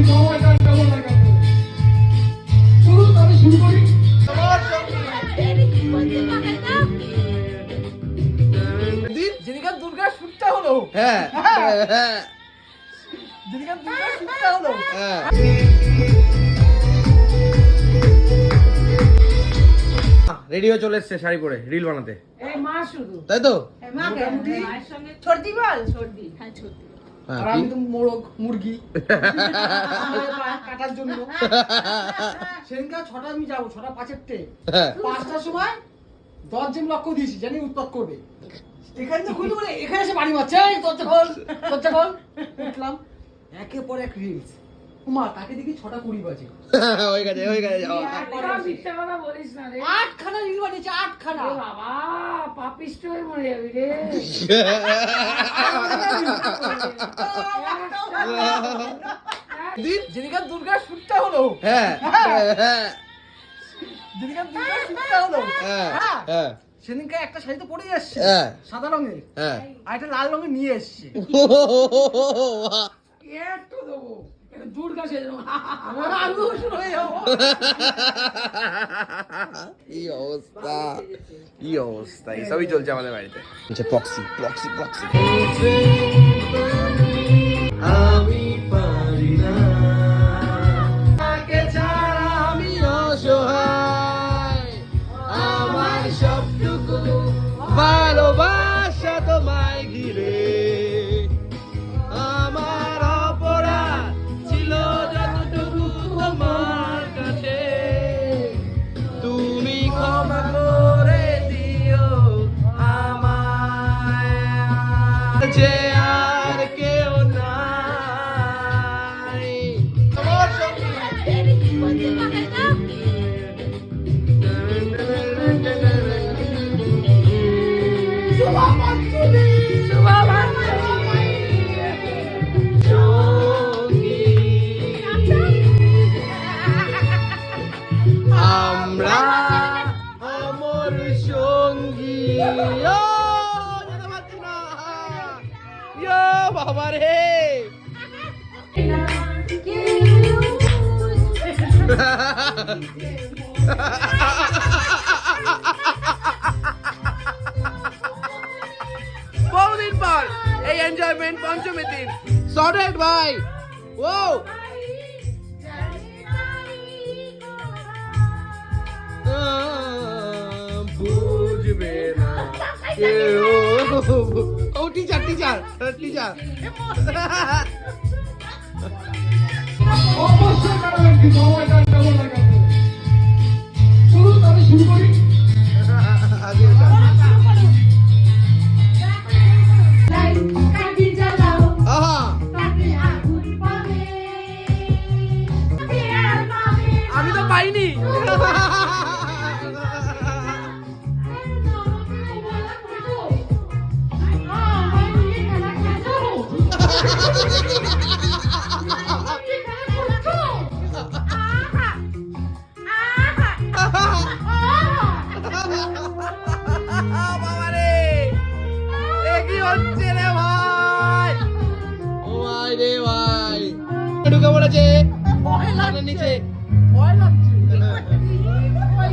কি সময়টা কেমন লাগে চলুন আমি শুরু করি যেদিনকার দুর্গা শুটটা হলো। হ্যাঁ। হ্যাঁ যেদিনকার দুর্গা শুটটা হলো। হ্যাঁ। রেডি হয়ে চলে এসছে শাড়ি পরে রিল বানাতে। এই মা শুধু। তাই তো? সর্দি বল সর্দি হ্যাঁ সর্দি আর আমি তো মোরগ। মুরগি কাটার জন্য। সেদিনকার ছটা আমি যাব ছটা পাঁচের ট্রেন। হ্যাঁ। পাঁচটার সময় দশ জন লক্ষ্য দিয়েছি জানি উৎপাত করবে। এখানে তো খুলতে বলে এখানে এসে বাড়ি মারছে দরজা খোল দরজা খোল। উঠলাম একের পর এক রিলস তাকে দেখি ছটা কুড়ি বাজে। হয়ে গেছে হয়ে গেছে যাও। কথা বলিস না রে। আটখানা রিল বানিয়েছে আটখানা। বাবা পাপিষ্ট হয়ে মরে যাবি রে। দিন? যেদিনকার দুর্গা শুটটা হলো। হ্যাঁ হ্যাঁ। যেদিনকার দুর্গা শুটটা হলো। হ্যাঁ হ্যাঁ হ্যাঁ। সেদিনকে একটা শাড়ি তো পরে হ্যাঁ। সাদা রঙের। হ্যাঁ। আর একটা লাল রঙের নিয়ে এসছে। একটু দেবো। দুর্গা হয়ে যাব। কি অবস্থা? কি অবস্থা? এসবই চলছে আমাদের বাড়িতে। আচ্ছা প্রক্সি প্রক্সি প্রক্সি আমি আমরা অমর সঙ্গী। ও, যেতে এনজয়মেন্ট পঞ্চমী দিন সর্টেড ভাই ও বুঝবে না ও টিচার টিচার টিচার অবশ্যই জানাবেন কি লাগে? চলুন আমি শুরু করি। হয়েছে নিচে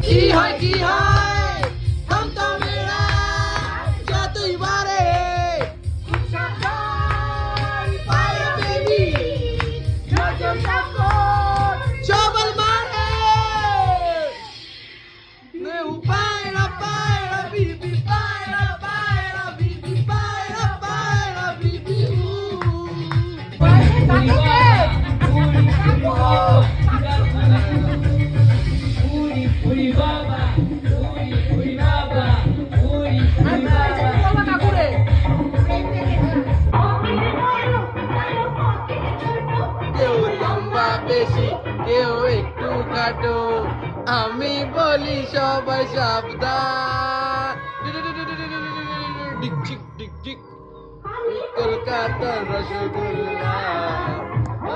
কি হয় কি হয়? তুই বারে। Thank you. বেশি কেউ একটু খাটো আমি বলি সবাই সাবধান ডিক চিক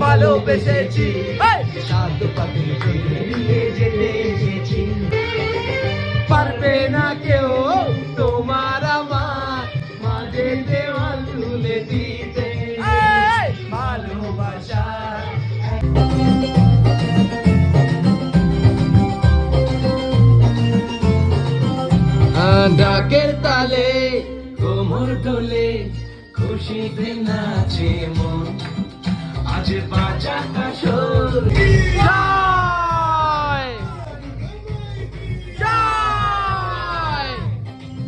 ভালোবেসেছি। নিয়ে যেতে এসেছি। পারবে না কেউ তোমার আমার মাঝে দেওয়াল তুলে দিতে! ভালোবাসা। ডাকের তালে কোমর দোলে খুশিতে নাচে মন। আজ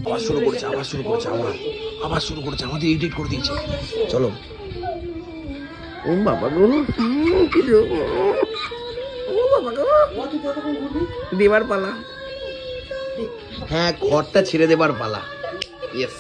আবার শুরু করেছে আবার শুরু করেছে আবার আবার শুরু করেছে আমাদের এডিট করে দিয়েছে। চলো। ও বাবা গো দেবার পালা। হ্যাঁ ঘরটা ছেড়ে দেবার পালা। ইয়েস